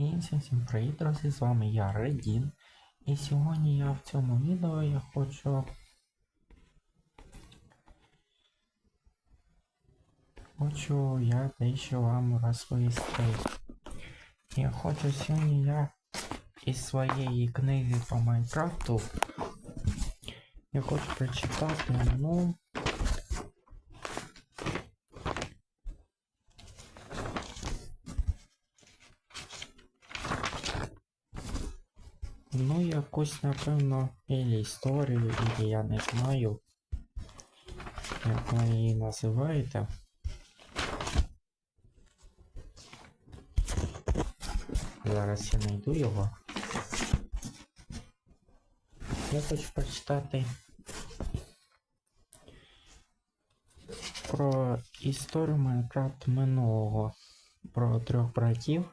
І всім всім привіт, друзі, з вами я Редін. І сьогодні я в цьому відео я хочу. Хочу я дещо вам розповісти. Я хочу сьогодні я із своєї книги по Майнкрафту. Я хочу прочитати, ну. Ну, якусь, напевно, ілі історію, ілі я не знаю, як ви її називаєте. Зараз я знайду його. Я хочу прочитати про історію Майнкрафт минулого, про трьох братів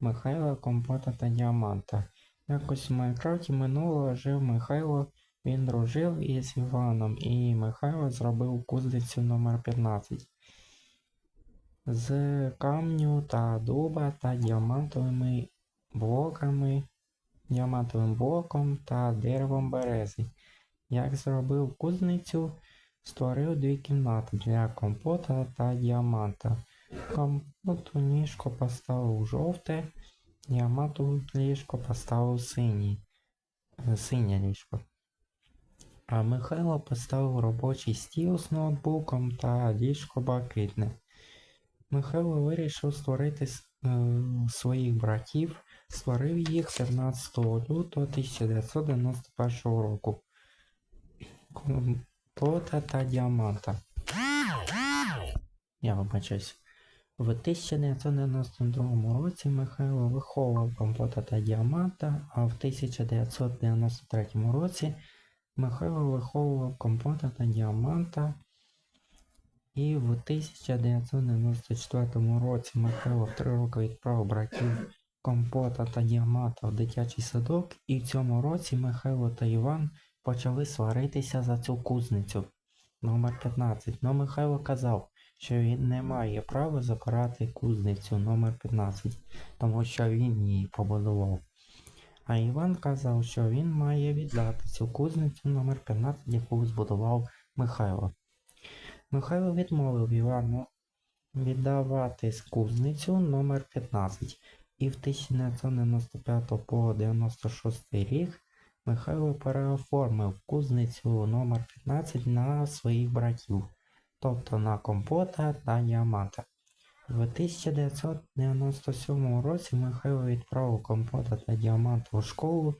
Михайла, Компота та Діаманта. Якось в Майнкрафті минулого жив Михайло, він дружив із Іваном, і Михайло зробив кузницю номер 15 з камню та дуба та діамантовими блоками, діамантовим блоком та деревом берези. Як зробив кузницю, створив дві кімнати для компота та діаманта. Компоту ніжко поставив жовте, діамантову ліжко поставив синій, е, синє ліжко. А Михайло поставив робочий стіл з ноутбуком та ліжко блакитне. Михайло вирішив створити е, своїх братів, створив їх 15 лютого 1991 року. Компота та діаманта. Я вибачаюсь. В 1992 році Михайло виховував компота та діаманта, а в 1993 році Михайло виховував компота та діаманта. І в 1994 році Михайло в три роки відправив братів компота та діаманта в дитячий садок, і в цьому році Михайло та Іван почали сваритися за цю кузницю номер 15. Но Михайло казав, що він не має права забирати кузницю номер 15, тому що він її побудував. А Іван казав, що він має віддати цю кузницю номер 15, яку збудував Михайло. Михайло відмовив Івану віддавати кузницю номер 15 і в 1995 по 96 рік Михайло переоформив кузницю номер 15 на своїх братів, тобто на компота та діаманта. В 1997 році Михайло відправив компота та діаманта у школу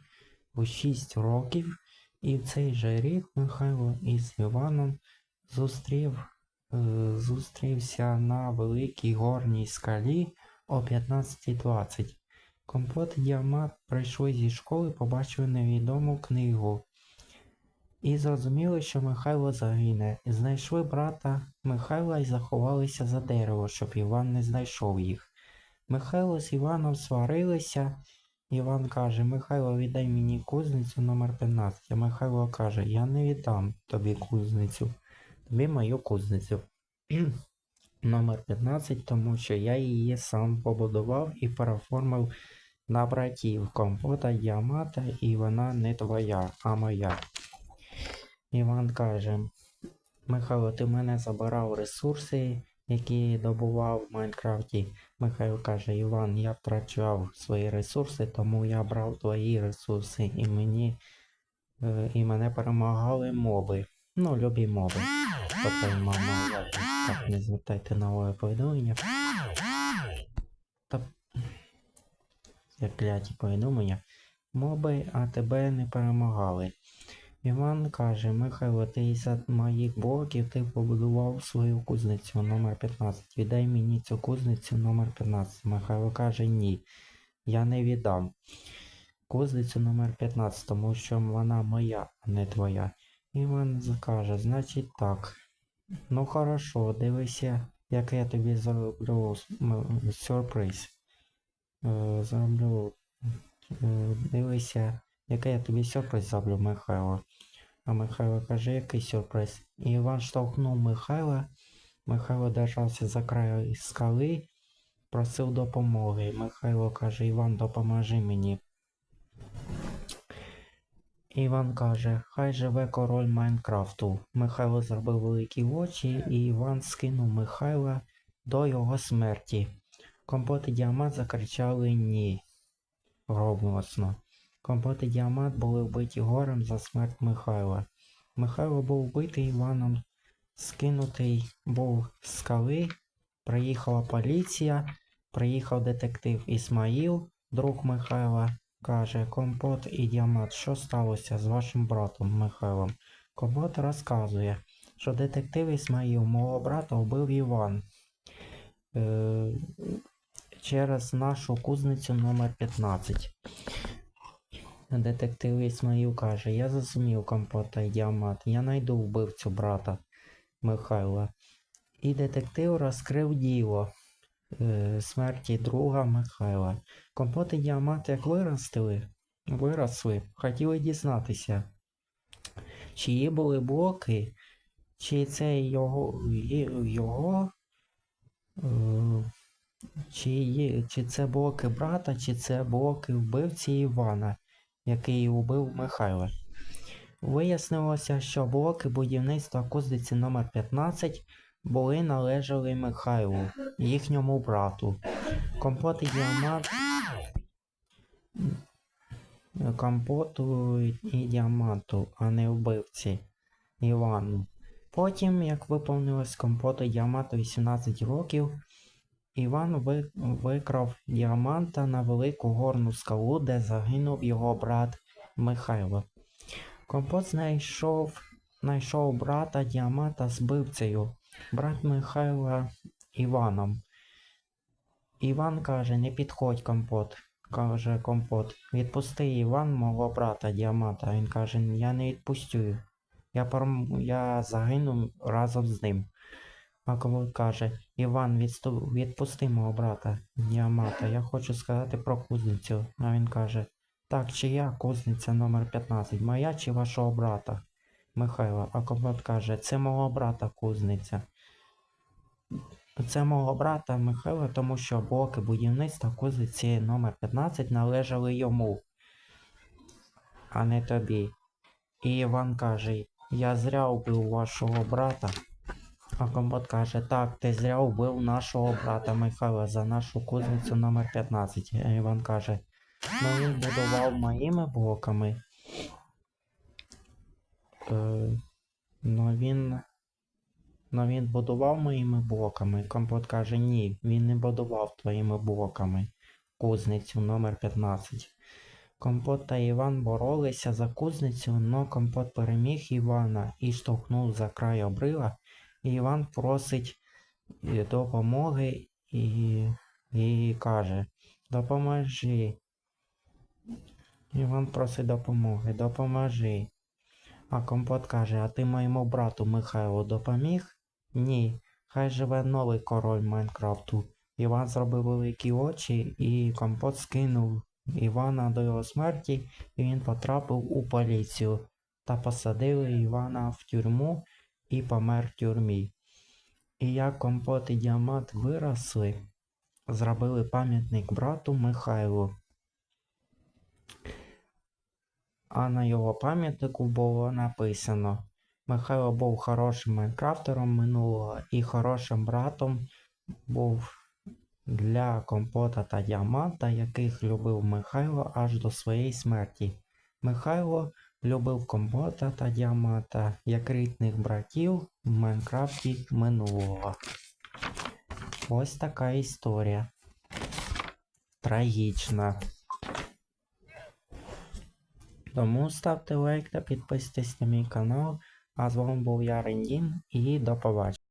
у 6 років, і в цей же рік Михайло із Іваном зустрів, е, зустрівся на великій горній скалі о 15.20. Компот і Діамант прийшли зі школи, побачили невідому книгу. І зрозуміли, що Михайло загине. Знайшли брата Михайла і заховалися за дерево, щоб Іван не знайшов їх. Михайло з Іваном сварилися. Іван каже, Михайло, віддай мені кузницю номер 15. А Михайло каже, я не віддам тобі кузницю. Тобі мою кузницю. номер 15, тому що я її сам побудував і переформив на братів компота Діамата, і вона не твоя, а моя. Іван каже: Михайло, ти мене забирав ресурси, які добував в Майнкрафті. Михайло каже, Іван, я втрачав свої ресурси, тому я брав твої ресурси і мені е, і мене перемагали моби. Ну, любі моби. Тобто мама, так не звертайте на повідомлення. Та як кляті повідомлення. Моби, а тебе не перемагали. Іван каже, Михайло, ти із-за моїх блоків ти побудував свою кузницю номер 15. Віддай мені цю кузницю номер 15. Михайло каже, ні. Я не віддам. Кузницю номер 15, тому що вона моя, а не твоя. Іван каже, значить так. Ну хорошо, дивися, як я тобі зроблю сюрприз. Е, Зроблю. е, Дивися, який я тобі сюрприз зроблю, Михайло. А Михайло каже, який сюрприз? І Іван штовхнув Михайла. Михайло держався за край скали просив допомоги. Михайло каже, Іван, допоможи мені. Іван каже, хай живе король Майнкрафту. Михайло зробив великі очі, і Іван скинув Михайла до його смерті. Компот і діамат закричали ні. Голосно. Компот і діамат були вбиті горем за смерть Михайла. Михайло був вбитий Іваном, скинутий був з скали. Приїхала поліція, приїхав детектив Ісмаїл, друг Михайла, каже, Компот і Діамат, що сталося з вашим братом Михайлом? Компот розказує, що детектив Ісмаїл мого брата вбив Іван е, через нашу кузницю номер 15. Детектив Ісмаїл каже, я зрозумів Компота і Діамат, я найду вбивцю брата Михайла. І детектив розкрив діло е, смерті друга Михайла. Компот і Діамат як виростили, виросли, хотіли дізнатися, чиї були блоки, чи це його, його е, чи, чи це блоки брата, чи це блоки вбивці Івана, який убив Михайла. Вияснилося, що блоки будівництва кузниці номер 15 були належали Михайлу, їхньому брату. Компот і діамант. Компоту і діаманту, а не вбивці Івану. Потім, як виповнилось компоту і діаманту 18 років, Іван ви- викрав діаманта на велику горну скалу, де загинув його брат Михайло. Компот знайшов, знайшов брата діаманта з бивцею, брат Михайла Іваном. Іван каже, не підходь компот. Каже компот, відпусти Іван мого брата діаманта. Він каже, я не відпустю. Я, порм... я загину разом з ним. А компот каже, Іван, відсту... відпусти мого брата діамата. Я хочу сказати про кузницю. А він каже, так, чия кузниця номер 15, моя чи вашого брата? Михайло, а компот каже, це мого брата кузниця. Це мого брата Михайла, тому що блоки будівництва кузниці номер 15 належали йому, а не тобі. І Іван каже, я зря вбив вашого брата. А компот каже, так, ти зря вбив нашого брата Михайла за нашу кузницю номер 15. А Іван каже, ну він будував моїми блоками. Е, ну він. Ну він будував моїми блоками. Компот каже, ні, він не будував твоїми блоками. Кузницю номер 15. Компот та Іван боролися за кузницю, но компот переміг Івана і штовхнув за край обрила. І Іван просить е, допомоги і, і каже: Допоможи. Іван просить допомоги, допоможи. А компот каже, а ти моєму брату Михайлу допоміг? Ні. Хай живе новий король Майнкрафту. Іван зробив великі очі, і компот скинув Івана до його смерті, і він потрапив у поліцію. Та посадили Івана в тюрму і помер в тюрмі. І як компот і діамант виросли, зробили пам'ятник брату Михайлу. А на його пам'ятнику було написано: Михайло був хорошим майнкрафтером минулого і хорошим братом був для компота та діаманта, яких любив Михайло аж до своєї смерті. Михайло любив компота та діамата, як рідних братів в Майнкрафті минулого. Ось така історія. Трагічна. Тому ставте лайк та підписуйтесь на мій канал. А з вами був я Рендін і до побачення.